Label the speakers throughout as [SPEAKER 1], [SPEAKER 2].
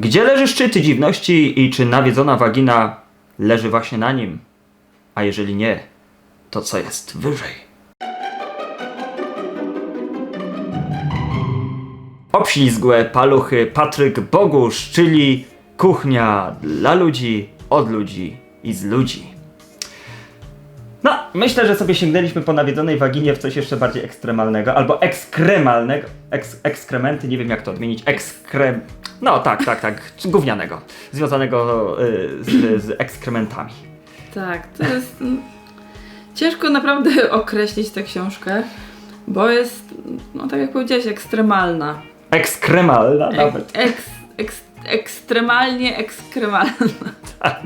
[SPEAKER 1] Gdzie leży szczyt dziwności i czy nawiedzona wagina leży właśnie na nim? A jeżeli nie, to co jest wyżej? Obślizgłe paluchy Patryk Bogusz, czyli kuchnia dla ludzi, od ludzi i z ludzi. Myślę, że sobie sięgnęliśmy po nawiedzonej waginie w coś jeszcze bardziej ekstremalnego, albo ekskremalnego. Eks, ekskrementy, nie wiem jak to odmienić. Ekskrem. No tak, tak, tak. Gównianego. Związanego y, z, z ekskrementami.
[SPEAKER 2] Tak, to jest. mm, Ciężko naprawdę określić tę książkę, bo jest, no tak jak powiedziałeś, ekstremalna.
[SPEAKER 1] Ekskremalna
[SPEAKER 2] Ek,
[SPEAKER 1] nawet.
[SPEAKER 2] eks, eks, ekstremalnie ekskremalna.
[SPEAKER 1] Tak.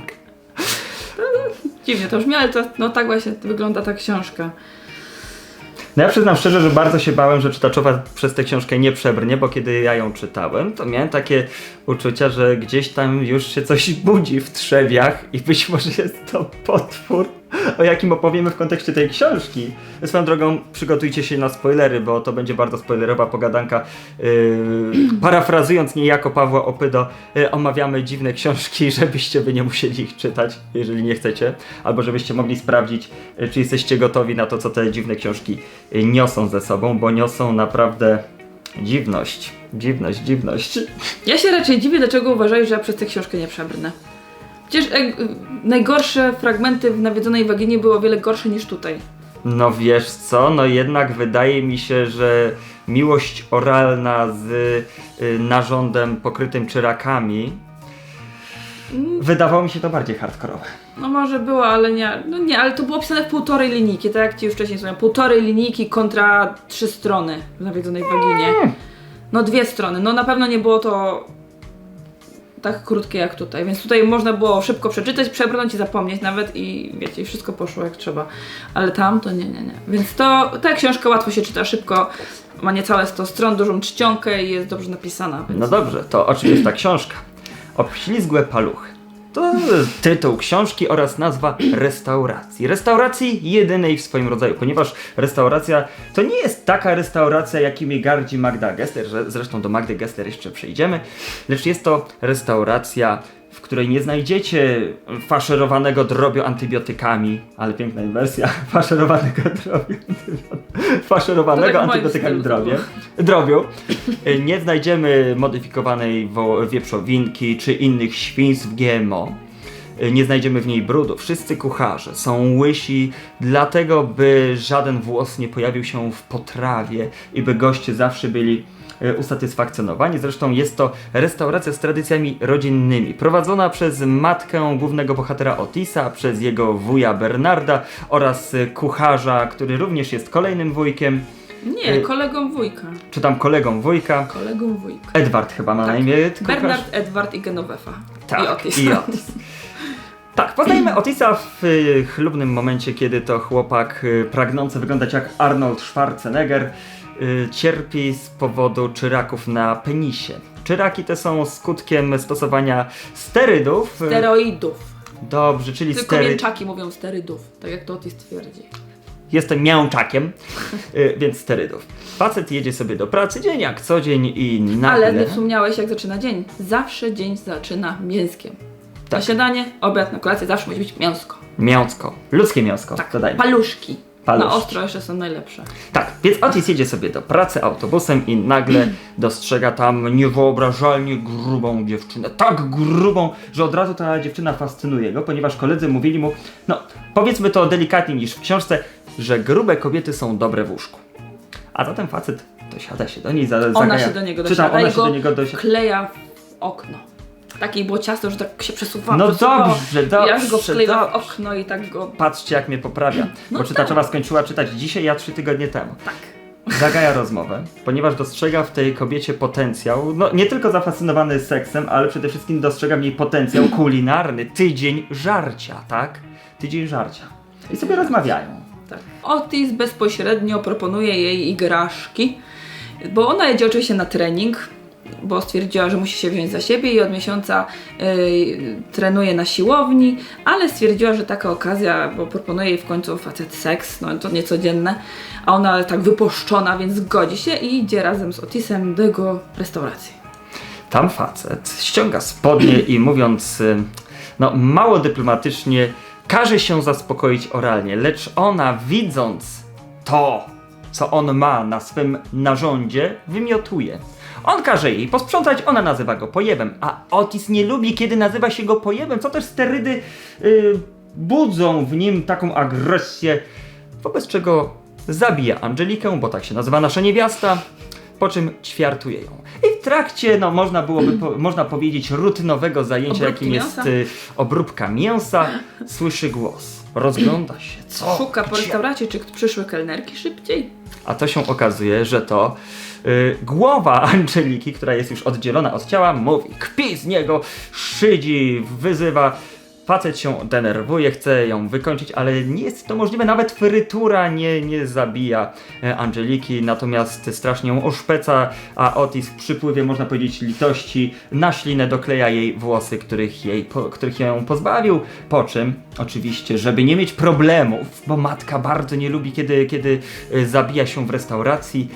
[SPEAKER 2] Dziwnie to brzmi, ale to, no tak właśnie wygląda ta książka.
[SPEAKER 1] No ja przyznam szczerze, że bardzo się bałem, że czytaczowa przez tę książkę nie przebrnie, bo kiedy ja ją czytałem, to miałem takie uczucia, że gdzieś tam już się coś budzi w trzewiach i być może jest to potwór, o jakim opowiemy w kontekście tej książki. Swoją drogą przygotujcie się na spoilery, bo to będzie bardzo spoilerowa pogadanka. Yy, parafrazując niejako Pawła Opydo, yy, omawiamy dziwne książki, żebyście wy nie musieli ich czytać, jeżeli nie chcecie, albo żebyście mogli sprawdzić, yy, czy jesteście gotowi na to, co te dziwne książki yy, niosą ze sobą, bo niosą naprawdę dziwność, dziwność, dziwność.
[SPEAKER 2] Ja się raczej dziwię, dlaczego uważasz, że ja przez tę książkę nie przebrnę. Przecież e, najgorsze fragmenty w nawiedzonej waginie były o wiele gorsze niż tutaj.
[SPEAKER 1] No wiesz co, no jednak wydaje mi się, że miłość oralna z y, narządem pokrytym czyrakami wydawało mi się to bardziej hardkorowe.
[SPEAKER 2] No może było, ale nie, no nie, ale to było pisane w półtorej linijki, tak jak ci już wcześniej wspomniałem. Półtorej linijki kontra trzy strony w nawiedzonej waginie. No dwie strony, no na pewno nie było to tak krótkie jak tutaj, więc tutaj można było szybko przeczytać, przebrnąć i zapomnieć nawet i wiecie, i wszystko poszło jak trzeba. Ale tam to nie, nie, nie. Więc to, ta książka łatwo się czyta, szybko, ma niecałe 100 stron, dużą czcionkę i jest dobrze napisana. Więc...
[SPEAKER 1] No dobrze, to o czym jest ta książka? Obślizgłe paluchy. To tytuł książki oraz nazwa restauracji. Restauracji jedynej w swoim rodzaju, ponieważ restauracja to nie jest taka restauracja, jakimi gardzi Magda Gessler, zresztą do Magdy Gessler jeszcze przejdziemy, lecz jest to restauracja, w której nie znajdziecie faszerowanego drobiu antybiotykami, ale piękna inwersja, faszerowanego drobiu, faszerowanego
[SPEAKER 2] tak
[SPEAKER 1] antybiotykami drobie, drobiu. Nie znajdziemy modyfikowanej wieprzowinki czy innych świństw GMO. Nie znajdziemy w niej brudu. Wszyscy kucharze są łysi, dlatego by żaden włos nie pojawił się w potrawie i by goście zawsze byli usatysfakcjonowani. Zresztą jest to restauracja z tradycjami rodzinnymi, prowadzona przez matkę głównego bohatera Otisa, przez jego wuja Bernarda oraz kucharza, który również jest kolejnym wujkiem,
[SPEAKER 2] Nie,
[SPEAKER 1] Y-
[SPEAKER 2] kolegą wujka.
[SPEAKER 1] czy tam kolegą wujka.
[SPEAKER 2] Kolegą wujka.
[SPEAKER 1] Edward chyba ma na
[SPEAKER 2] Tak.
[SPEAKER 1] imię kucharz.
[SPEAKER 2] Bernard, Edward i Genovefa.
[SPEAKER 1] Tak,
[SPEAKER 2] I Otis.
[SPEAKER 1] I Otis. Tak, poznajemy Otisa w y, chlubnym momencie, kiedy to chłopak y, pragnący wyglądać jak Arnold Schwarzenegger y, cierpi z powodu czyraków na penisie. Czyraki te są skutkiem stosowania sterydów. y,
[SPEAKER 2] Steroidów.
[SPEAKER 1] Dobrze, czyli
[SPEAKER 2] Tylko
[SPEAKER 1] stery...
[SPEAKER 2] mięczaki mówią sterydów, tak jak to Otis twierdzi.
[SPEAKER 1] Jestem mięczakiem, y, więc sterydów. Facet jedzie sobie do pracy dzień jak co dzień i nagle...
[SPEAKER 2] Ale nie wspomniałeś jak zaczyna dzień. Zawsze dzień zaczyna mięskiem. Na
[SPEAKER 1] Tak.
[SPEAKER 2] śniadanie, obiad, na kolację zawsze musi być mięsko.
[SPEAKER 1] Mięsko. Ludzkie mięsko,
[SPEAKER 2] Tak,
[SPEAKER 1] dodajmy.
[SPEAKER 2] paluszki.
[SPEAKER 1] Paluszki.
[SPEAKER 2] Na ostro jeszcze są najlepsze.
[SPEAKER 1] Tak, więc Otis jedzie sobie do pracy autobusem i nagle dostrzega tam niewyobrażalnie grubą dziewczynę. Tak grubą, że od razu ta dziewczyna fascynuje go, ponieważ koledzy mówili mu, no powiedzmy to delikatniej niż w książce, że grube kobiety są dobre w łóżku. A zatem facet dosiada się do niej, za,
[SPEAKER 2] Ona
[SPEAKER 1] zagaja,
[SPEAKER 2] się do niego
[SPEAKER 1] czy tam
[SPEAKER 2] dosiada
[SPEAKER 1] ona
[SPEAKER 2] i
[SPEAKER 1] się
[SPEAKER 2] go
[SPEAKER 1] do niego dosiada.
[SPEAKER 2] kleja w okno. Takie było ciasto, że tak się przesuwało.
[SPEAKER 1] No
[SPEAKER 2] przesuwało.
[SPEAKER 1] dobrze,
[SPEAKER 2] I aż go
[SPEAKER 1] dobrze,
[SPEAKER 2] wkleiła w
[SPEAKER 1] dobrze.
[SPEAKER 2] okno i tak go...
[SPEAKER 1] Patrzcie jak mnie poprawia,
[SPEAKER 2] No
[SPEAKER 1] bo czytaczowa skończyła czytać dzisiaj, ja trzy tygodnie temu.
[SPEAKER 2] Tak.
[SPEAKER 1] zagaja rozmowę, ponieważ dostrzega w tej kobiecie potencjał, no nie tylko zafascynowany seksem, ale przede wszystkim dostrzega w niej potencjał kulinarny, tydzień żarcia, tak? Tydzień żarcia. I sobie rozmawiają.
[SPEAKER 2] Tak. Otis bezpośrednio proponuje jej igraszki, bo ona jedzie oczywiście na trening, bo stwierdziła, że musi się wziąć za siebie i od miesiąca y, trenuje na siłowni, ale stwierdziła, że taka okazja, bo proponuje jej w końcu facet seks, no to niecodzienne, a ona tak wypuszczona, więc zgodzi się i idzie razem z Otisem do jego restauracji.
[SPEAKER 1] tam facet ściąga spodnie i mówiąc, y, no mało dyplomatycznie, każe się zaspokoić oralnie, lecz ona widząc to, co on ma na swym narządzie, wymiotuje. On każe jej posprzątać, ona nazywa go pojebem, a Otis nie lubi, kiedy nazywa się go pojebem, co też sterydy y, budzą w nim taką agresję, wobec czego zabija Angelikę, bo tak się nazywa nasza niewiasta, po czym ćwiartuje ją. I w trakcie, no można byłoby, po, można powiedzieć, rutynowego zajęcia,
[SPEAKER 2] Obróbki
[SPEAKER 1] jakim jest
[SPEAKER 2] mięsa?
[SPEAKER 1] y, obróbka mięsa, słyszy głos. Rozgląda się, co?
[SPEAKER 2] Szuka po
[SPEAKER 1] Gdzie?
[SPEAKER 2] restauracji, czy przyszły kelnerki szybciej.
[SPEAKER 1] A to się okazuje, że to y, głowa Angeliki, która jest już oddzielona od ciała, mówi, kpi z niego, szydzi, wyzywa. Facet się denerwuje, chce ją wykończyć, ale nie jest to możliwe. Nawet frytura nie, nie zabija e, Angeliki, natomiast strasznie ją oszpeca, a Otis w przypływie, można powiedzieć, litości na ślinę dokleja jej włosy, których, jej, po, których ją pozbawił. Po czym, oczywiście, żeby nie mieć problemów, bo matka bardzo nie lubi, kiedy, kiedy e, zabija się w restauracji,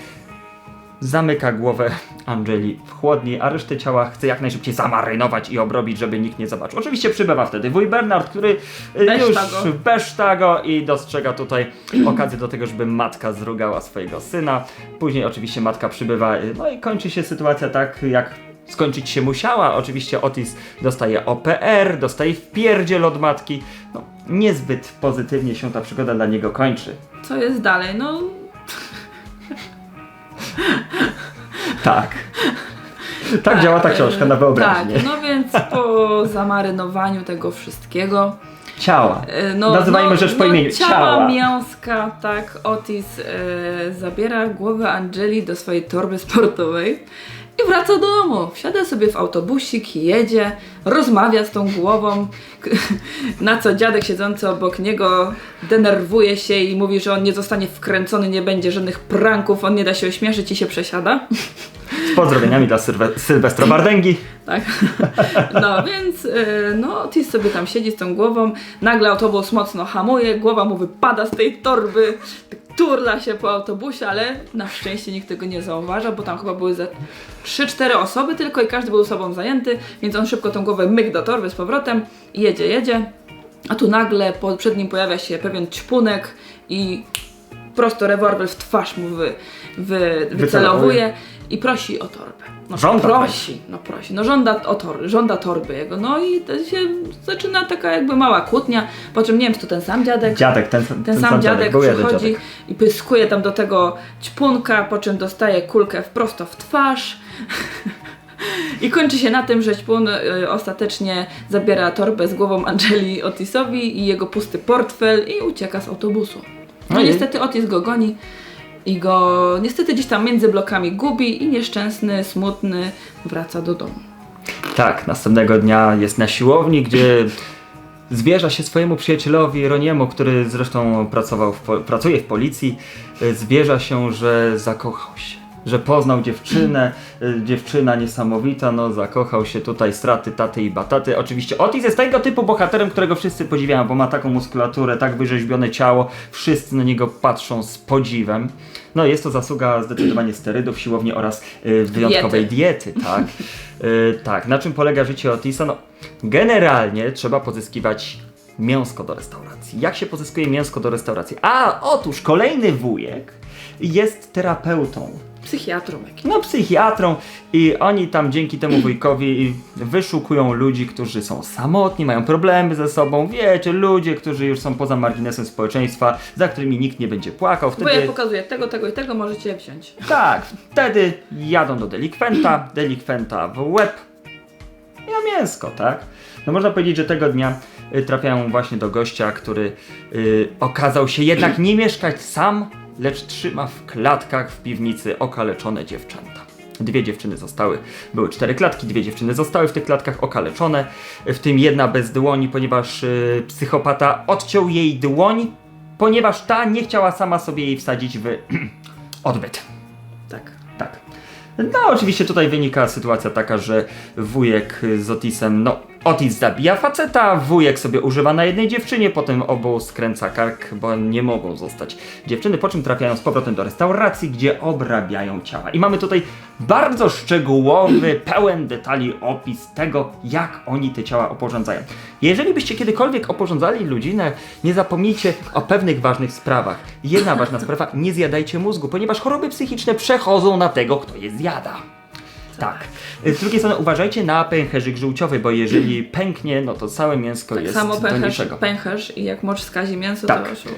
[SPEAKER 1] zamyka głowę Angeli w chłodni, a resztę ciała chce jak najszybciej zamarynować i obrobić, żeby nikt nie zobaczył. Oczywiście przybywa wtedy wuj Bernard, który y, już beszta go i dostrzega tutaj okazję do tego, żeby matka zrugała swojego syna. Później oczywiście matka przybywa, y, no i kończy się sytuacja tak, jak skończyć się musiała. Oczywiście Otis dostaje OPR, dostaje wpierdziel od matki. No, niezbyt pozytywnie się ta przygoda dla niego kończy.
[SPEAKER 2] Co jest dalej? No,
[SPEAKER 1] Tak. Tak, działa ta książka na wyobraźnię.
[SPEAKER 2] Tak, no więc po zamarynowaniu tego wszystkiego.
[SPEAKER 1] Ciała.
[SPEAKER 2] e, No,
[SPEAKER 1] Nazywajmy rzecz po imieniu.
[SPEAKER 2] Ciała,
[SPEAKER 1] Ciała.
[SPEAKER 2] mięska, tak. Otis e, zabiera głowę Angeli do swojej torby sportowej i wraca do domu. Wsiada sobie w autobusik, jedzie, rozmawia z tą głową, na co dziadek siedzący obok niego denerwuje się i mówi, że on nie zostanie wkręcony, nie będzie żadnych pranków, on nie da się ośmieszyć i się przesiada.
[SPEAKER 1] Z pozdrowieniami dla Sylwe- Sylwestra Bardęgi.
[SPEAKER 2] Tak. No więc y, no, Otis sobie tam siedzi z tą głową, nagle autobus mocno hamuje, głowa mu wypada z tej torby, tak turla się po autobusie, ale na szczęście nikt tego nie zauważa, bo tam chyba były ze 3-4 osoby tylko i każdy był sobą zajęty, więc on szybko tą głowę myk do torby z powrotem jedzie, jedzie. A tu nagle po, przed nim pojawia się pewien ćpunek i prosto rewolwer w twarz mu wy, wy, wycelowuje i prosi o torbę. No,
[SPEAKER 1] Żąda
[SPEAKER 2] prosi, no prosi, no żąda, o tor, żąda torby jego, no i to się zaczyna taka jakby mała kłótnia, po czym nie wiem, czy to ten sam dziadek,
[SPEAKER 1] Dziadek, ten, ten,
[SPEAKER 2] ten sam dziadek
[SPEAKER 1] był jeden
[SPEAKER 2] przychodzi
[SPEAKER 1] dziadek.
[SPEAKER 2] i pyskuje tam do tego ćpunka, po czym dostaje kulkę prosto w twarz. I kończy się na tym, że ćpun y, ostatecznie zabiera torbę z głową Angeli Otisowi i jego pusty portfel i ucieka z autobusu. No
[SPEAKER 1] No i-
[SPEAKER 2] niestety Otis go goni i go niestety gdzieś tam między blokami gubi i nieszczęsny, smutny wraca do domu.
[SPEAKER 1] Tak, następnego dnia jest na siłowni, gdzie zwierza się swojemu przyjacielowi Roniemu, który zresztą pracował w, pracuje w policji. Zwierza się, że zakochał się. Że poznał dziewczynę, y, dziewczyna niesamowita, no zakochał się tutaj straty taty i bataty. Oczywiście Otis jest tego typu bohaterem, którego wszyscy podziwiają, bo ma taką muskulaturę, tak wyrzeźbione ciało, wszyscy na niego patrzą z podziwem. No jest to zasługa zdecydowanie sterydów, siłowni oraz y, wyjątkowej diety, tak. Y, tak, na czym polega życie Otisa? No, generalnie trzeba pozyskiwać mięsko do restauracji. Jak się pozyskuje mięsko do restauracji? A, otóż kolejny wujek jest terapeutą
[SPEAKER 2] Psychiatrą
[SPEAKER 1] no, psychiatrą i oni tam dzięki temu wujkowi wyszukują ludzi, którzy są samotni, mają problemy ze sobą, wiecie, ludzie, którzy już są poza marginesem społeczeństwa, za którymi nikt nie będzie płakał.
[SPEAKER 2] Bo ja
[SPEAKER 1] Wtedy,
[SPEAKER 2] pokazuję tego, tego i tego, możecie wziąć.
[SPEAKER 1] tak, wtedy jadą do delikwenta, delikwenta w łeb na mięsko, tak? No można powiedzieć, że tego dnia trafiają właśnie do gościa, który y, okazał się jednak nie mieszkać sam, lecz trzyma w klatkach w piwnicy okaleczone dziewczęta. Dwie dziewczyny zostały, były cztery klatki, dwie dziewczyny zostały w tych klatkach okaleczone, w tym jedna bez dłoni, ponieważ y, psychopata odciął jej dłoń, ponieważ ta nie chciała sama sobie jej wsadzić w odbyt.
[SPEAKER 2] Tak.
[SPEAKER 1] Tak. No, oczywiście tutaj wynika sytuacja taka, że wujek z Otisem, no, Otis zabija faceta, wujek sobie używa na jednej dziewczynie, potem obu skręca kark, bo nie mogą zostać dziewczyny, po czym trafiają z powrotem do restauracji, gdzie obrabiają ciała. I mamy tutaj bardzo szczegółowy, pełen detali opis tego, jak oni te ciała oporządzają. Jeżeli byście kiedykolwiek oporządzali ludzinę, nie zapomnijcie o pewnych ważnych sprawach. Jedna ważna sprawa, nie zjadajcie mózgu, ponieważ choroby psychiczne przechodzą na tego, kto je zjada. Tak. Z drugiej strony uważajcie na pęcherzyk żółciowy, bo jeżeli pęknie, no to całe mięsko
[SPEAKER 2] Tak
[SPEAKER 1] jest
[SPEAKER 2] samo
[SPEAKER 1] do
[SPEAKER 2] pęcherz,
[SPEAKER 1] niczego.
[SPEAKER 2] pęcherz i jak mocz skazi mięso,
[SPEAKER 1] Tak.
[SPEAKER 2] to.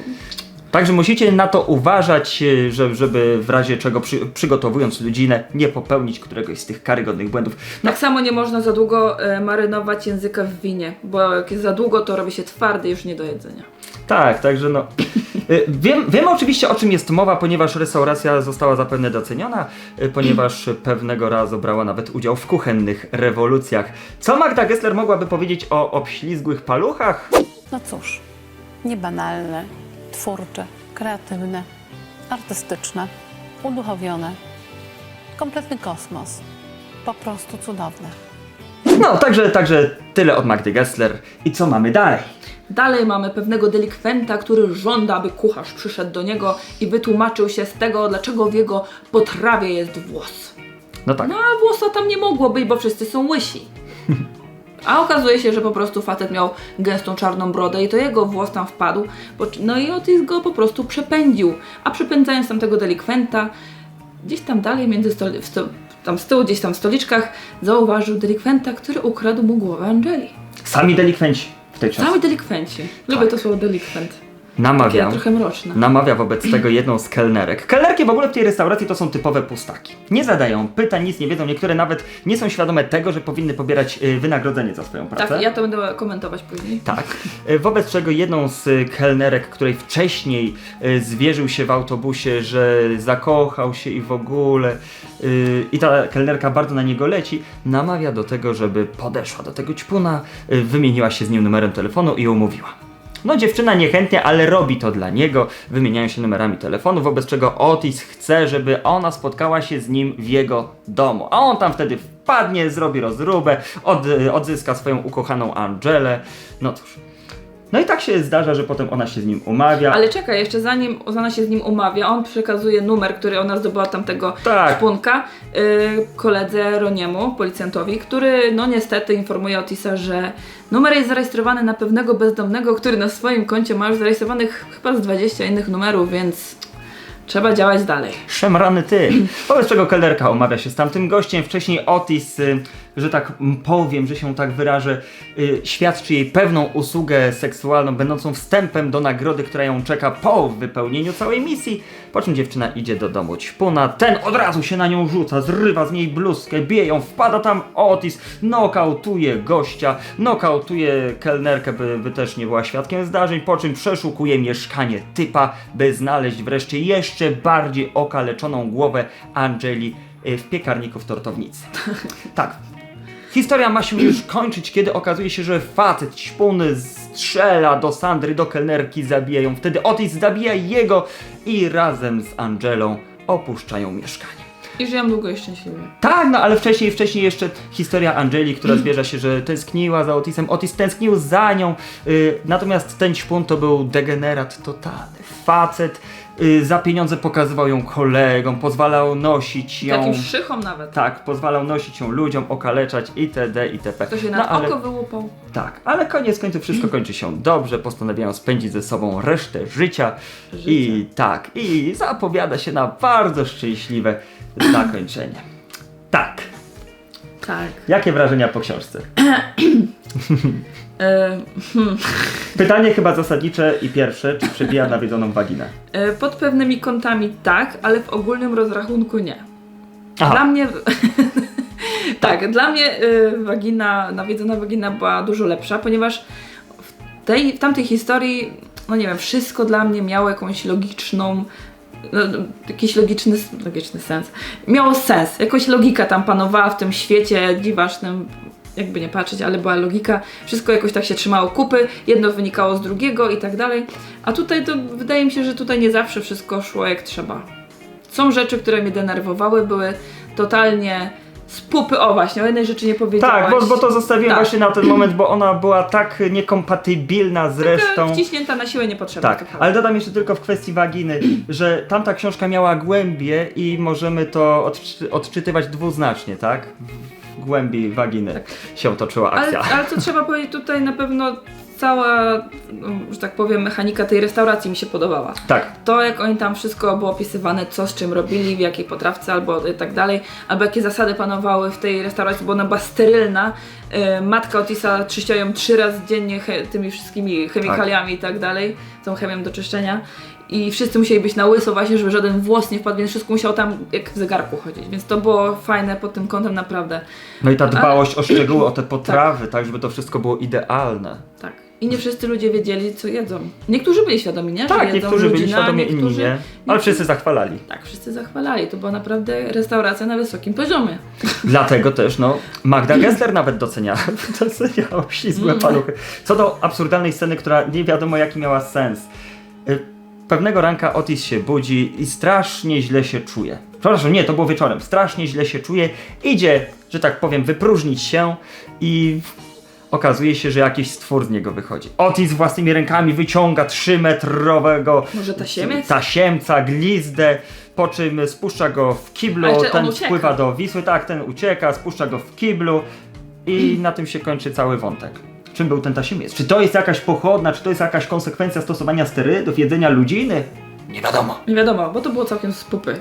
[SPEAKER 1] Także musicie na to uważać, że, żeby w razie czego przy, przygotowując ludzinę nie popełnić któregoś z tych karygodnych błędów. No,
[SPEAKER 2] Tak samo nie można za długo e, marynować języka w winie, bo jak jest za długo, to robi się twardy już nie do jedzenia.
[SPEAKER 1] Tak, także no. E, Wiem, wiem oczywiście o czym jest mowa, ponieważ restauracja została zapewne doceniona, e, ponieważ pewnego razu brała nawet udział w kuchennych rewolucjach. Co Magda Gessler mogłaby powiedzieć o obślizgłych paluchach?
[SPEAKER 3] No cóż, niebanalne, twórcze, kreatywne, artystyczne, uduchowione. Kompletny kosmos. Po prostu cudowne.
[SPEAKER 1] No, także, także tyle od Magdy Gessler. I co mamy dalej?
[SPEAKER 2] Dalej mamy pewnego delikwenta, który żąda, aby kucharz przyszedł do niego i wytłumaczył się z tego, dlaczego w jego potrawie jest włos.
[SPEAKER 1] No tak.
[SPEAKER 2] No a włosa tam nie mogło być, bo wszyscy są łysi. A okazuje się, że po prostu facet miał gęstą czarną brodę i to jego włos tam wpadł, bo, no i Otis go po prostu przepędził. A przepędzając tamtego delikwenta, gdzieś tam dalej między stoli- w sto- tam z tyłu, gdzieś tam w stoliczkach, zauważył delikwenta, który ukradł mu głowę Angeli.
[SPEAKER 1] Sami delikwenci w tej książce.
[SPEAKER 2] Sami delikwenci. Lubię to słowo delikwent. Takie
[SPEAKER 1] Namawiam.
[SPEAKER 2] trochę mroczne.
[SPEAKER 1] Namawia wobec tego jedną z kelnerek. Kelnerki w ogóle w tej restauracji to są typowe pustaki. Nie zadają pytań, nic nie wiedzą, niektóre nawet nie są świadome tego, że powinny pobierać y, wynagrodzenie za swoją pracę.
[SPEAKER 2] Tak, ja to będę komentować później.
[SPEAKER 1] Tak. Y, Wobec czego jedną z y, kelnerek, której wcześniej y, zwierzył się w autobusie, że zakochał się i w ogóle, y, i ta kelnerka bardzo na niego leci, namawia do tego, żeby podeszła do tego ćpuna, y, wymieniła się z nim numerem telefonu i umówiła. No dziewczyna niechętnie, ale robi to dla niego, wymieniają się numerami telefonu, wobec czego Otis chce, żeby ona spotkała się z nim w jego domu. A on tam wtedy wpadnie, zrobi rozróbę, od, odzyska swoją ukochaną Angelę. No cóż. No i tak się zdarza, że potem ona się z nim umawia.
[SPEAKER 2] Ale czekaj, jeszcze zanim ona się z nim umawia, on przekazuje numer, który ona zdobyła tamtego
[SPEAKER 1] Tak.
[SPEAKER 2] szpunka yy, koledze Roniemu, policjantowi, który no niestety informuje Otisa, że numer jest zarejestrowany na pewnego bezdomnego, który na swoim koncie ma już zarejestrowanych chyba z 20 innych numerów, więc trzeba działać dalej.
[SPEAKER 1] Szemrany ty. Wobec czego kelnerka umawia się z tamtym gościem. Wcześniej Otis, y, że tak powiem, że się tak wyrażę, y, świadczy jej pewną usługę seksualną, będącą wstępem do nagrody, która ją czeka po wypełnieniu całej misji. Po czym dziewczyna idzie do domu ćpuna. Ten od razu się na nią rzuca, zrywa z niej bluzkę, bije ją, wpada tam Otis, nokautuje gościa, nokautuje kelnerkę, by, by też nie była świadkiem zdarzeń, po czym przeszukuje mieszkanie typa, by znaleźć wreszcie jeszcze bardziej okaleczoną głowę Angeli y, w piekarniku w tortownicy. Tak. Historia ma się już kończyć, kiedy okazuje się, że facet ćpuny strzela do Sandry, do kelnerki, zabija ją. Wtedy Otis zabija jego i razem z Angelą opuszczają mieszkanie.
[SPEAKER 2] I żyją długo i szczęśliwie.
[SPEAKER 1] Tak, no ale wcześniej, wcześniej jeszcze historia Angeli, która zwierza się, że tęskniła za Otisem. Otis tęsknił za nią, y, natomiast ten ćpun to był degenerat totalny. Facet y, za pieniądze pokazywał ją kolegom, pozwalał nosić ją.
[SPEAKER 2] Takim szychom nawet.
[SPEAKER 1] Tak, pozwalał nosić ją ludziom, okaleczać itd. itp.
[SPEAKER 2] To się
[SPEAKER 1] No,
[SPEAKER 2] nad
[SPEAKER 1] ale-
[SPEAKER 2] oko wyłupał.
[SPEAKER 1] tak, ale koniec końców wszystko kończy się dobrze, postanawiają spędzić ze sobą resztę życia i tak, i zapowiada się na bardzo szczęśliwe zakończenie. Tak,
[SPEAKER 2] Tak.
[SPEAKER 1] jakie wrażenia po książce?
[SPEAKER 2] E,
[SPEAKER 1] Pytanie chyba zasadnicze i pierwsze, czy przebija nawiedzoną waginę?
[SPEAKER 2] e, pod pewnymi kątami tak, ale w ogólnym rozrachunku nie.
[SPEAKER 1] Aha.
[SPEAKER 2] Dla mnie. tak, dla mnie y, wagina, nawiedzona wagina była dużo lepsza, ponieważ w, tej, w tamtej historii, no nie wiem, wszystko dla mnie miało jakąś logiczną. No, jakiś logiczny, logiczny sens. Miało sens, jakaś logika tam panowała w tym świecie dziwacznym, jakby nie patrzeć, ale była logika. Wszystko jakoś tak się trzymało kupy, jedno wynikało z drugiego i tak dalej. A tutaj to wydaje mi się, że tutaj nie zawsze wszystko szło jak trzeba. Są rzeczy, które mnie denerwowały, były totalnie z pupy, o właśnie, o jednej rzeczy nie powiedziałaś.
[SPEAKER 1] Tak, bo, bo to zostawiłem
[SPEAKER 2] Tak.
[SPEAKER 1] właśnie na ten moment, bo ona była tak niekompatybilna z resztą.
[SPEAKER 2] Wciśnięta na siłę niepotrzebna.
[SPEAKER 1] Tak,
[SPEAKER 2] to
[SPEAKER 1] ale dodam jeszcze tylko w kwestii waginy, że tamta książka miała głębie i możemy to odczy- odczytywać dwuznacznie, tak? W głębi waginy
[SPEAKER 2] Tak.
[SPEAKER 1] się toczyła
[SPEAKER 2] Ale,
[SPEAKER 1] akcja.
[SPEAKER 2] ale to trzeba powiedzieć, tutaj na pewno cała, no, że tak powiem, mechanika tej restauracji mi się podobała.
[SPEAKER 1] Tak,
[SPEAKER 2] To, jak oni tam wszystko było opisywane, co z czym robili, w jakiej potrawce albo tak dalej, albo jakie zasady panowały w tej restauracji, bo ona była sterylna. E, Matka Otisa czyściła ją trzy razy dziennie tymi wszystkimi chemikaliami i tak dalej, tą chemią do czyszczenia. I wszyscy musieli być na łyso właśnie, żeby żaden włos nie wpadł, więc wszystko musiało tam jak w zegarku chodzić. Więc to było fajne pod tym kątem naprawdę.
[SPEAKER 1] no i ta dbałość o szczegóły, o te potrawy, tak, żeby to wszystko było idealne.
[SPEAKER 2] Tak. I nie wszyscy ludzie wiedzieli, co jedzą. Niektórzy byli świadomi, nie? Że
[SPEAKER 1] Tak,
[SPEAKER 2] jedzą
[SPEAKER 1] niektórzy byli
[SPEAKER 2] ludzina,
[SPEAKER 1] świadomie, inni nie, ale wszyscy zachwalali.
[SPEAKER 2] Tak, wszyscy zachwalali. To była naprawdę restauracja na wysokim poziomie.
[SPEAKER 1] Dlatego też, no, Magda Gessler nawet doceniała, doceniała ślizgłe
[SPEAKER 2] Mm.
[SPEAKER 1] paluchy. Co do absurdalnej sceny, która nie wiadomo jaki miała sens. Y, Pewnego ranka Otis się budzi i strasznie źle się czuje. Przepraszam, nie, to było wieczorem. Strasznie źle się czuje. Idzie, że tak powiem, wypróżnić się i okazuje się, że jakiś stwór z niego wychodzi. Otis własnymi rękami wyciąga 3-metrowego
[SPEAKER 2] Może tasiemiec?
[SPEAKER 1] tasiemca, glizdę, po czym spuszcza go w kiblu,
[SPEAKER 2] A jeszcze on
[SPEAKER 1] ten
[SPEAKER 2] ucieka.
[SPEAKER 1] wpływa do Wisły, tak, ten ucieka, spuszcza go w kiblu i na tym się kończy cały wątek. Czym był ten tasiemiec? Czy to jest jakaś pochodna, czy to jest jakaś konsekwencja stosowania sterydów, jedzenia ludziny? Nie wiadomo.
[SPEAKER 2] Nie wiadomo, bo to było całkiem z pupy.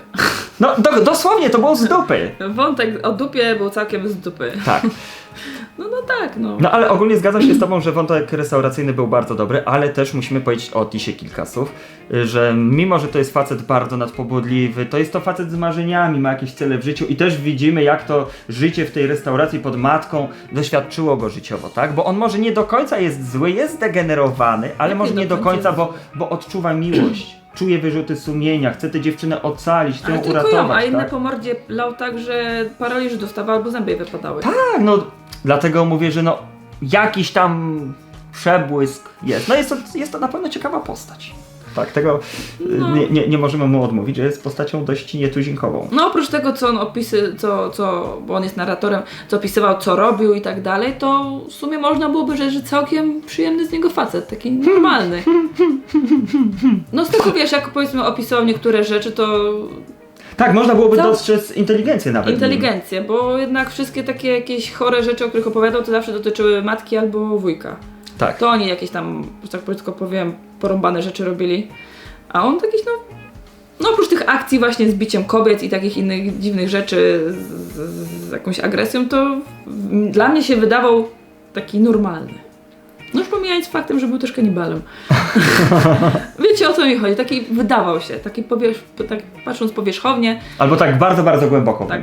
[SPEAKER 1] No, do, dosłownie, to było z dupy.
[SPEAKER 2] Wątek o dupie był całkiem z dupy.
[SPEAKER 1] Tak.
[SPEAKER 2] No, no tak, no.
[SPEAKER 1] No ale ogólnie zgadzam się z tobą, że wątek restauracyjny był bardzo dobry, ale też musimy powiedzieć o Tisie kilka słów, y, że mimo, że to jest facet bardzo nadpobudliwy, to jest to facet z marzeniami, ma jakieś cele w życiu i też widzimy, jak to życie w tej restauracji pod matką doświadczyło go życiowo, tak? Bo on może nie do końca jest zły, jest zdegenerowany, ale może
[SPEAKER 2] nie do końca
[SPEAKER 1] bo, bo odczuwa miłość. Czuje wyrzuty sumienia, chce tę dziewczynę ocalić, chce
[SPEAKER 2] Ale
[SPEAKER 1] ją
[SPEAKER 2] tylko
[SPEAKER 1] uratować.
[SPEAKER 2] ją, a inne
[SPEAKER 1] tak?
[SPEAKER 2] po mordzie lał tak, że paraliż dostawał albo zęby jej wypadały.
[SPEAKER 1] Tak, no dlatego mówię, że no jakiś tam przebłysk jest. No jest to, jest to na pewno ciekawa postać. Tak, tego y,
[SPEAKER 2] No.
[SPEAKER 1] nie, nie, nie możemy mu odmówić, że jest postacią dość nietuzinkową.
[SPEAKER 2] No oprócz tego, co on opisy, co, co, bo on jest narratorem, co opisywał, co robił i tak dalej, to w sumie można byłoby rzec, że całkiem przyjemny z niego facet, taki normalny. No z tego wiesz, jak powiedzmy opisywał niektóre rzeczy, to
[SPEAKER 1] Tak, można byłoby
[SPEAKER 2] Co?
[SPEAKER 1] dostrzec inteligencję nawet.
[SPEAKER 2] inteligencję, bo jednak wszystkie takie jakieś chore rzeczy, o których opowiadał, to zawsze dotyczyły matki albo wujka.
[SPEAKER 1] Tak.
[SPEAKER 2] To oni jakieś tam, że tak brzydko powiem, porąbane rzeczy robili. A on jakiś no. No oprócz tych akcji właśnie z biciem kobiet i takich innych dziwnych rzeczy z, z, z jakąś agresją, to dla mnie się wydawał taki normalny. No już pomijając faktem, że był też kanibalem. Wiecie o co mi chodzi, taki wydawał się, taki powierz, tak patrząc powierzchownie,
[SPEAKER 1] Albo tak bardzo, bardzo głęboko.
[SPEAKER 2] tak,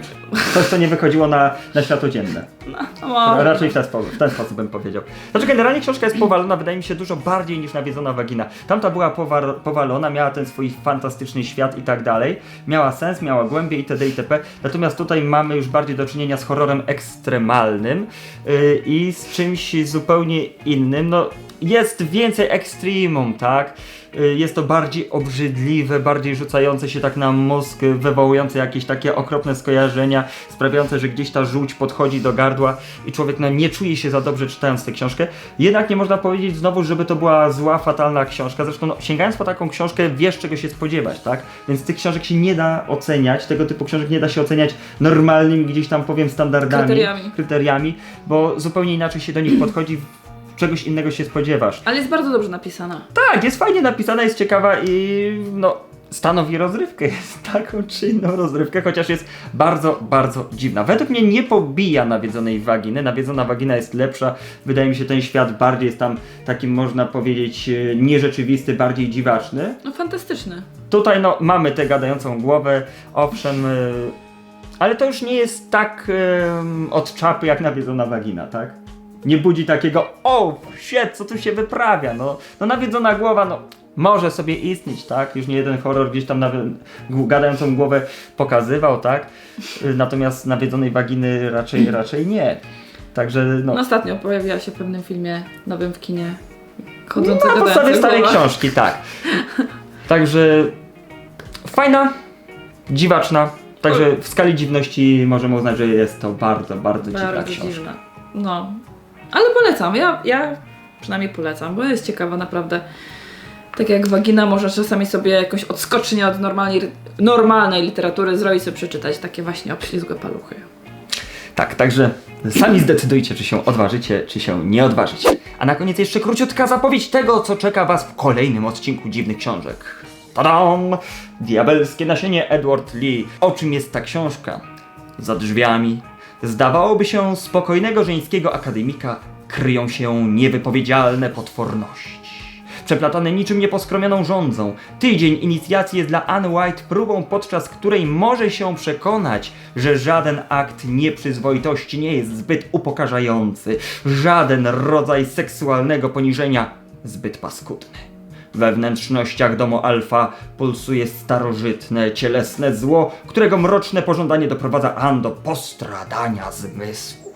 [SPEAKER 1] Coś, co nie wychodziło na, na światło dzienne.
[SPEAKER 2] no, no może.
[SPEAKER 1] Raczej w ten, sposób, w ten sposób bym powiedział. Znaczy generalnie książka jest powalona, wydaje mi się, dużo bardziej niż nawiedzona wagina. Tamta była powar- powalona, miała ten swój fantastyczny świat i tak dalej. Miała sens, miała głębię itd. itp. Natomiast tutaj mamy już bardziej do czynienia z horrorem ekstremalnym yy, i z czymś zupełnie innym. No, jest więcej ekstremum, tak? Y, Jest to bardziej obrzydliwe, bardziej rzucające się tak na mózg, wywołujące jakieś takie okropne skojarzenia, sprawiające, że gdzieś ta żółć podchodzi do gardła i człowiek no, nie czuje się za dobrze czytając tę książkę. Jednak nie można powiedzieć znowu, żeby to była zła, fatalna książka. Zresztą no, sięgając po taką książkę wiesz czego się spodziewać, tak? Więc tych książek się nie da oceniać, tego typu książek nie da się oceniać normalnymi gdzieś tam powiem standardami,
[SPEAKER 2] Kryteriami.
[SPEAKER 1] kryteriami bo zupełnie inaczej się do nich podchodzi, czegoś innego się spodziewasz.
[SPEAKER 2] Ale jest bardzo dobrze napisana.
[SPEAKER 1] Tak, jest fajnie napisana, jest ciekawa i no stanowi rozrywkę, jest taką czy inną rozrywkę, chociaż jest bardzo, bardzo dziwna. Według mnie nie pobija nawiedzonej waginy, nawiedzona wagina jest lepsza, wydaje mi się ten świat bardziej jest tam takim można powiedzieć e, nierzeczywisty, bardziej dziwaczny.
[SPEAKER 2] No fantastyczny.
[SPEAKER 1] Tutaj no mamy tę gadającą głowę, owszem, e, ale to już nie jest tak em, od czapy jak nawiedzona wagina, tak? Nie budzi takiego, o, shit, co tu się wyprawia, no, no nawiedzona głowa, no, może sobie istnieć, tak? Już nie jeden horror gdzieś tam nawi- gadającą głowę pokazywał, tak? Y, Natomiast nawiedzonej waginy raczej, raczej nie. Także, no,
[SPEAKER 2] No. Ostatnio pojawiła się w pewnym filmie nowym w kinie.
[SPEAKER 1] na
[SPEAKER 2] Chodząca
[SPEAKER 1] podstawie
[SPEAKER 2] gadająca
[SPEAKER 1] starej
[SPEAKER 2] głowa.
[SPEAKER 1] książki, tak. Także fajna, dziwaczna, Także w skali dziwności możemy uznać, że jest to bardzo, bardzo dziwna
[SPEAKER 2] Bardzo
[SPEAKER 1] książka.
[SPEAKER 2] dziwne. No. Ale polecam, ja, ja przynajmniej polecam, bo jest ciekawa naprawdę. Tak jak Wagina może czasami sobie jakoś odskocznie od normalnej, normalnej literatury zrobić sobie przeczytać takie właśnie obślizgłe paluchy.
[SPEAKER 1] Tak, także sami zdecydujcie, czy się odważycie, czy się nie odważycie. A na koniec jeszcze króciutka zapowiedź tego, co czeka Was w kolejnym odcinku Dziwnych Książek. Tadam! Diabelskie nasienie Edward Lee. O czym jest ta książka? Za drzwiami, zdawałoby się spokojnego żeńskiego akademika, kryją się niewypowiedzialne potworności. Przeplatane niczym nieposkromioną rządzą, tydzień inicjacji jest dla Anne White próbą, podczas której może się przekonać, że żaden akt nieprzyzwoitości nie jest zbyt upokarzający, żaden rodzaj seksualnego poniżenia zbyt paskudny. We wnętrznościach domu Alfa pulsuje starożytne, cielesne zło, którego mroczne pożądanie doprowadza Ann do postradania zmysłów.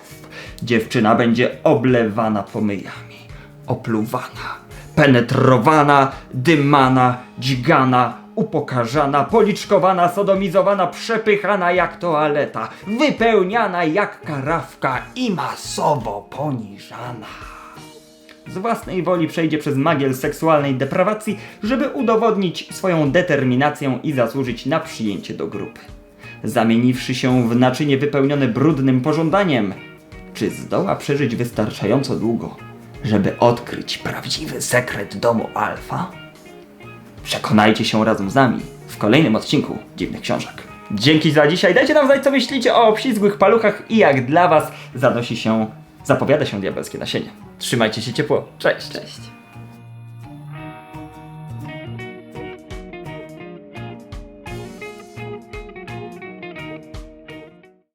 [SPEAKER 1] Dziewczyna będzie oblewana pomyjami, opluwana, penetrowana, dymana, dźgana, upokarzana, policzkowana, sodomizowana, przepychana jak toaleta, wypełniana jak karawka i masowo poniżana z własnej woli przejdzie przez magiel seksualnej deprawacji, żeby udowodnić swoją determinację i zasłużyć na przyjęcie do grupy. Zamieniwszy się w naczynie wypełnione brudnym pożądaniem, czy zdoła przeżyć wystarczająco długo, żeby odkryć prawdziwy sekret domu Alfa? Przekonajcie się razem z nami w kolejnym odcinku Dziwnych Książek. Dzięki za dzisiaj. Dajcie nam znać, co myślicie o obślizgłych paluchach i jak dla Was zanosi się, zapowiada się diabelskie nasienie. Trzymajcie się ciepło. Cześć!
[SPEAKER 2] Cześć.